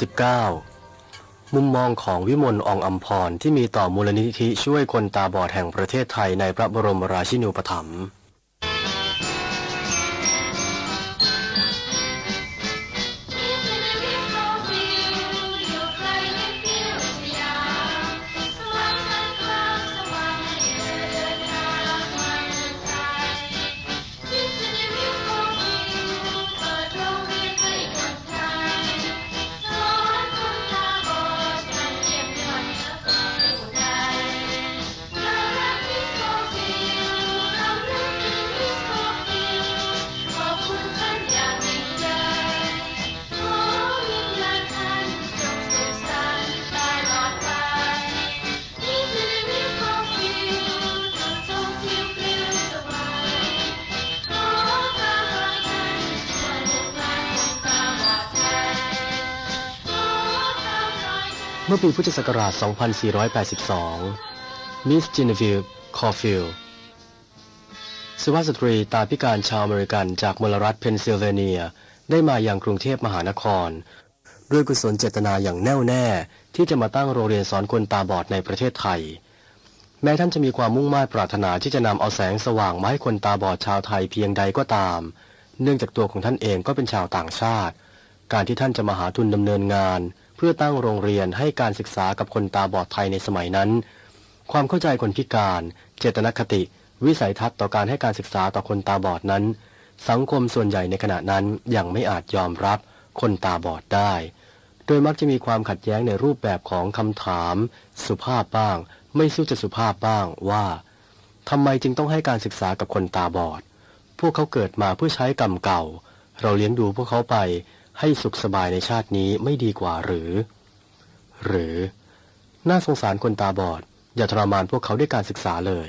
19 มุมมองของวิมลอองอัมพรที่มีต่อมูลนิธิช่วยคนตาบอดแห่งประเทศไทยในพระบรมราชินูปถัมภ์ เมื่อปีพุทธศักราช 2482 มิสจินวิลคอฟิลสุภาพสตรีตาพิการชาวอเมริกันจากมลรัฐเพนซิลเวเนีย ได้มาอย่างกรุงเทพมหานคร ด้วยกุศลเจตนาอย่างแน่วแน่ที่จะมาตั้งโรงเรียนสอนคนตาบอดในประเทศไทย แม้ท่านจะมีความมุ่งมา่ปรารถนาที่จะนำเอาแสงสว่างมาให้คนตาบอดชาวไทยเพียงใดก็ตาม เนื่องจากตัวของท่านเองก็เป็นชาวต่างชาติ การที่ท่านจะมาหาทุนดำเนินงาน เพื่อตั้งโรงเรียนให้การศึกษากับคนตาบอดไทยในสมัยนั้น ความเข้าใจคนพิการ เจตนคติ วิสัยทัศน์ต่อการให้การศึกษาต่อคนตาบอดนั้น สังคมส่วนใหญ่ในขณะนั้นยังไม่อาจยอมรับคนตาบอดได้ โดยมักจะมีความขัดแย้งในรูปแบบของคำถาม สุภาพบ้าง ไม่สู้จะสุภาพบ้างว่าทำไมจึงต้องให้การศึกษากับคนตาบอด พวกเขาเกิดมาเพื่อใช้กรรมเก่า เราเลี้ยงดูพวกเขาไป ให้สุขสบายในชาตินี้ไม่ดีกว่าหรือ หรือ น่าสงสารคนตาบอด อย่าทรมานพวกเขาด้วยการศึกษาเลย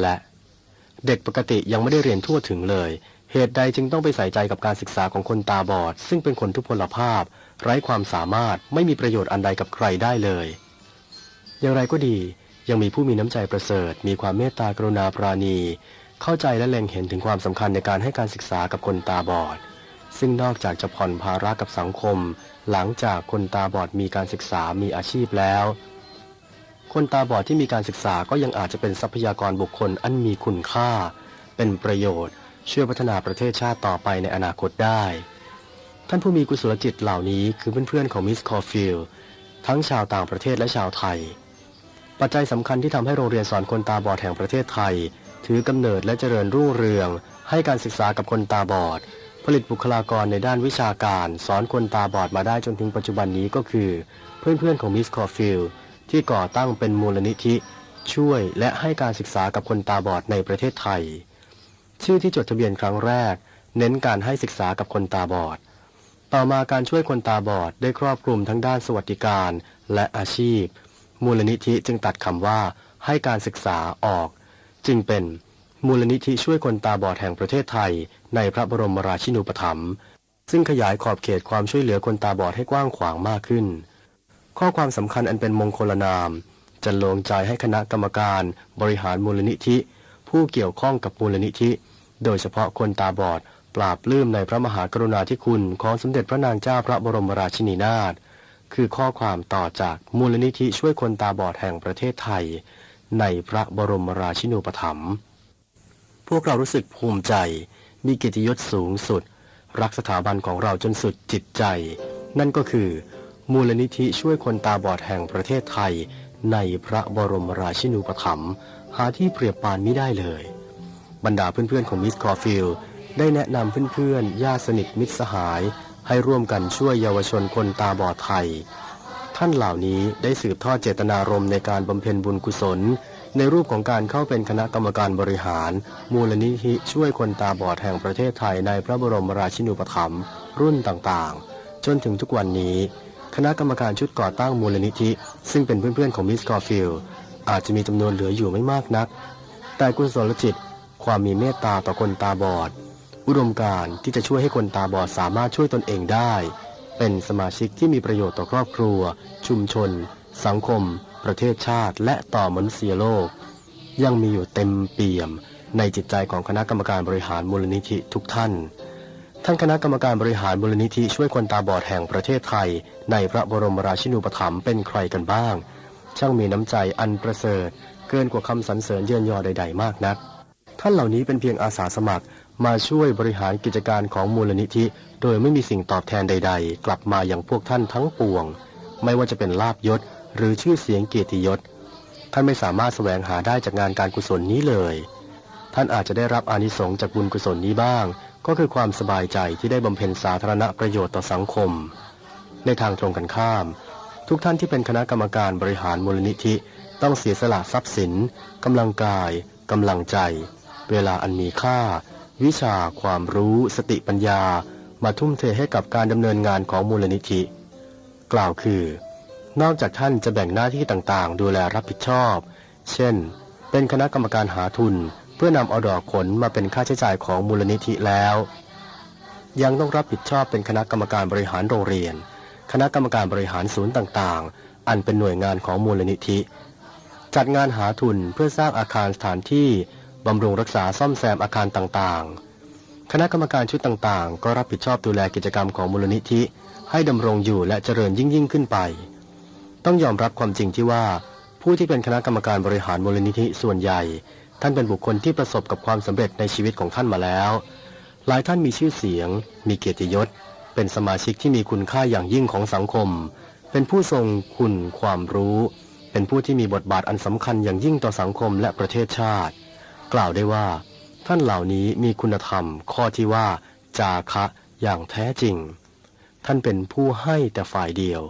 และเด็กปกติยังไม่ได้เรียนทั่วถึงเลย เหตุใดจึงต้องไปใส่ใจกับการศึกษาของคนตาบอด ซึ่งเป็นคนทุพพลภาพ ไร้ความสามารถไม่มีประโยชน์อันใดกับใครได้เลย อย่างไรก็ดี ยังมีผู้มีน้ำใจประเสริฐ มีความเมตตากรุณาปราณี เข้าใจและเล็งเห็นถึงความสำคัญในการให้การศึกษากับคนตาบอด ซึ่งนอกจากจะผ่อนภาระกับสังคม หลังจากคนตาบอดมีการศึกษามีอาชีพแล้ว คนตาบอดที่มีการศึกษาก็ยังอาจจะเป็นทรัพยากรบุคคลอันมีคุณค่า เป็นประโยชน์ ช่วยพัฒนาประเทศชาติต่อไปในอนาคตได้ ท่านผู้มีกุศลจิตเหล่านี้คือเพื่อนๆของมิสคอฟิลทั้งชาวต่างประเทศและชาวไทย ปัจจัยสำคัญที่ทำให้โรงเรียนสอนคนตาบอดแห่งประเทศไทย ถือกำเนิดและเจริญรุ่งเรือง ให้การศึกษากับคนตาบอด ผลิตบุคลากรในด้านวิชาการ สอนคนตาบอดมาได้จนถึงปัจจุบันนี้ก็คือ เพื่อนๆของมิสคอฟิลที่ก่อตั้งเป็นมูลนิธิ ช่วยและให้การศึกษากับคนตาบอดในประเทศไทย ชื่อที่จดทะเบียนครั้งแรก เน้นการให้ศึกษากับคนตาบอด ต่อมาการช่วยคนตาบอดได้ครอบคลุมทั้งด้านสวัสดิการและอาชีพ มูลนิธิจึงตัดคำว่าให้การศึกษาออก จึงเป็น มูลนิธิช่วยคนตาบอดแห่งประเทศไทย ในพระบรมราชินูปถัมภ์ซึ่งขยายขอบเขตความช่วยเหลือคนตาบอดให้กว้างขวางมากขึ้น ข้อความสำคัญอันเป็นมงคลนามจะลงใจให้คณะกรรมการบริหารมูลนิธิ ผู้เกี่ยวข้องกับมูลนิธิ โดยเฉพาะคนตาบอด ปราบลื้มในพระมหากรุณาธิคุณของสมเด็จพระนางเจ้าพระบรมราชินีนาถคือข้อความต่อจากมูลนิธิช่วยคนตาบอดแห่งประเทศไทย ในพระบรมราชินูปถัมภ์ พวกเรารู้สึกภูมิใจ มีเกียรติยศสูงสุด รักสถาบันของเราจนสุดจิตใจ นั่นก็คือ มูลนิธิช่วยคนตาบอดแห่งประเทศไทย ในพระบรมราชินูปถัมภ์หาที่เปรียบปานไม่ได้เลย บรรดาเพื่อนๆของมิสคอฟิลได้แนะนำเพื่อนๆญาติสนิทมิตรสหาย ให้ร่วมกันช่วยเยาวชนคนตาบอดไทย ท่านเหล่านี้ได้สืบทอดเจตนารมณ์ในการบำเพ็ญบุญกุศล ในรูปของการเข้าเป็นคณะกรรมการบริหาร มูลนิธิช่วยคนตาบอดแห่งประเทศไทยในพระบรมราชินูปถัมภ์รุ่นต่างๆ จนถึงทุกวันนี้ คณะกรรมการชุดก่อตั้งมูลนิธิ ซึ่งเป็นเพื่อนๆของมิสกอฟิลอาจจะมีจำนวนเหลืออยู่ไม่มากนัก แต่กุศลจิต ความมีเมตตาต่อคนตาบอด อุดมการที่จะช่วยให้คนตาบอดสามารถช่วยตนเองได้ เป็นสมาชิกที่มีประโยชน์ต่อครอบครัว ชุมชน สังคม ประเทศชาติ และต่อมนุษยโลก ยังมีอยู่เต็มเปี่ยมในจิตใจของคณะกรรมการบริหารมูลนิธิทุกท่าน ท่านคณะกรรมการบริหารมูลนิธิช่วยคนตาบอดแห่งประเทศไทย ในพระบรมราชินูปถัมภ์เป็นใครกันบ้าง ช่างมีน้ำใจอันประเสริฐ เกินกว่าคำสรรเสริญเยินยอใด ๆ มากนัก ท่านเหล่านี้เป็นเพียงอาสาสมัครมาช่วยบริหารกิจการของมูลนิธิ โดยไม่มีสิ่งตอบแทนใด ๆ กลับมาอย่างพวกท่านทั้งปวง ไม่ว่าจะเป็นลาบยศ หรือชื่อเสียงเกียรติยศ ท่านไม่สามารถแสวงหาได้จากงานการกุศลนี้เลย ท่านอาจจะได้รับอานิสงส์จากบุญกุศลนี้บ้าง ก็คือความสบายใจที่ได้บำเพ็ญสาธารณประโยชน์ต่อสังคม ในทางตรงกันข้าม ทุกท่านที่เป็นคณะกรรมการบริหารมูลนิธิ ต้องเสียสละทรัพย์สินกำลังกายกำลังใจ เวลาอันมีค่า วิชา ความรู้ สติปัญญา มาทุ่มเทให้กับการดำเนินงานของมูลนิธิ กล่าวคือ นอกจากท่านจะแบ่งหน้าที่ต่างๆ ดูแลรับผิดชอบ เช่น เป็นคณะกรรมการหาทุน เพื่อนำเอาดอกผลมาเป็นค่าใช้จ่ายของมูลนิธิแล้ว ยังต้องรับผิดชอบเป็นคณะกรรมการบริหารโรงเรียน คณะกรรมการบริหารศูนย์ต่างๆ อันเป็นหน่วยงานของมูลนิธิ จัดงานหาทุนเพื่อสร้างอาคารสถานที่บำรุงรักษาซ่อมแซมอาคารต่างๆ คณะกรรมการชุดต่างๆ ก็รับผิดชอบดูแลกิจกรรมของมูลนิธิ ให้ดำรงอยู่และเจริญยิ่งยิ่งขึ้นไป ต้องยอมรับความจริงที่ว่า ผู้ที่เป็นคณะกรรมการบริหารมูลนิธิส่วนใหญ่ ท่านเป็นบุคคลที่ประสบกับความสำเร็จในชีวิตของท่านมาแล้ว หลายท่านมีชื่อเสียง มีเกียรติยศ เป็นสมาชิกที่มีคุณค่าอย่างยิ่งของสังคม เป็นผู้ทรงคุณความรู้ เป็นผู้ที่มีบทบาทอันสำคัญอย่างยิ่งต่อสังคมและประเทศชาติ กล่าวได้ว่า ท่านเหล่านี้มีคุณธรรม ข้อที่ว่า จาคะอย่างแท้จริง ท่านเป็นผู้ให้แต่ฝ่ายเดียว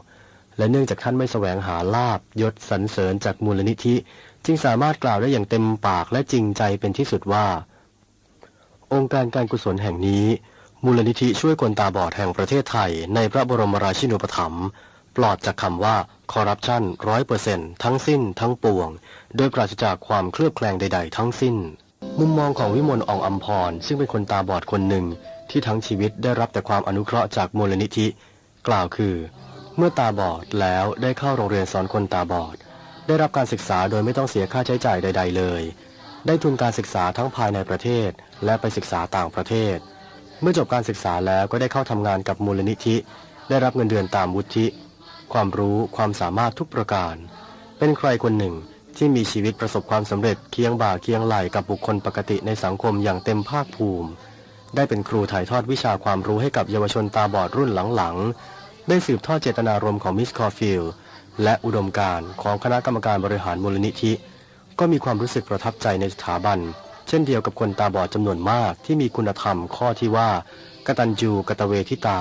และเนื่องจากท่านไม่แสวงหาลาบยศสรรเสริญจากมูลนิธิ จึงสามารถกล่าวได้อย่างเต็มปากและจริงใจเป็นที่สุดว่า องค์การการกุศลแห่งนี้ มูลนิธิช่วยคนตาบอดแห่งประเทศไทย ในพระบรมราชินูปถัมภ์ปลอดจากคำว่าคอร์รัปชันร้อยเปอร์เซ็นทั้งสิ้นทั้งปวง โดยปราศจากความเคลือบแคลงใด ๆ ทั้งสิ้น มุมมองของวิมลอองอัมพรซึ่งเป็นคนตาบอดคนหนึ่ง ที่ทั้งชีวิตได้รับแต่ความอนุเคราะห์จากมูลนิธิ กล่าวคือ เมื่อตาบอดแล้วได้เข้าโรงเรียนสอนคนตาบอด ได้รับการศึกษาโดยไม่ต้องเสียค่าใช้จ่ายใด ๆ เลย ได้ทุนการศึกษาทั้งภายในประเทศ และไปศึกษาต่างประเทศ เมื่อจบการศึกษาแล้วก็ได้เข้าทำงานกับมูลนิธิ ได้รับเงินเดือนตามวุฒิความรู้ความสามารถทุกประการ เป็นใครคนหนึ่งที่มีชีวิตประสบความสำเร็จเคียงบ่าเคียงไหลกับบุคคลปกติในสังคมอย่างเต็มภาคภูมิ ได้เป็นครูถ่ายทอดวิชาความรู้ให้กับเยาวชนตาบอดรุ่นหลังๆ ได้สืบทอดเจตนารมณ์ของมิสคอฟิลและอุดมการณ์ของคณะกรรมการบริหารมูลนิธิ ก็มีความรู้สึกประทับใจในสถาบัน เช่นเดียวกับคนตาบอดจำนวนมากที่มีคุณธรรมข้อที่ว่ากตัญญูกตเวทิตา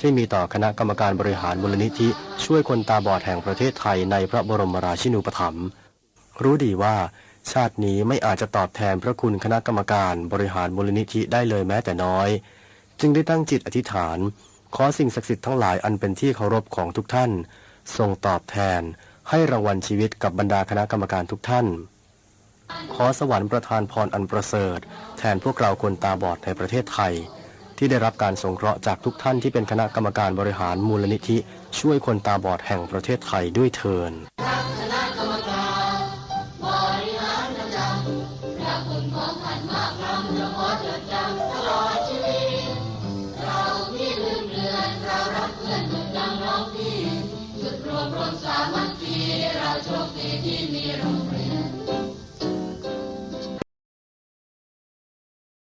ที่มีต่อคณะกรรมการบริหารมูลนิธิ ช่วยคนตาบอดแห่งประเทศไทยในพระบรมราชินูปถัมภ์รู้ดีว่า ชาตินี้ไม่อาจจะตอบแทนพระคุณคณะกรรมการบริหารมูลนิธิได้เลยแม้แต่น้อย จึงได้ตั้งจิตอธิษฐาน ขอสิ่งศักดิ์สิทธิ์ทั้งหลายอันเป็นที่เคารพของทุกท่านทรงตอบแทน ให้รางวัลชีวิตกับบรรดาคณะกรรมการทุกท่าน ขอสวรรค์ประทานพรอันประเสริฐ แทนพวกเราคนตาบอดในประเทศไทย ที่ได้รับการสงเคราะห์จากทุกท่านที่เป็นคณะกรรมการบริหารมูลนิธิ ช่วยคนตาบอดแห่งประเทศไทยด้วยเทินำคัญมากนำหลวงพ่อจดจำตลอดชีวิต เราที่ลืมเลือนเรารักเพื่อนเหมือนดังเราพี่จุดรวมรวมสามัคคีเราโชคดีที่มีเรา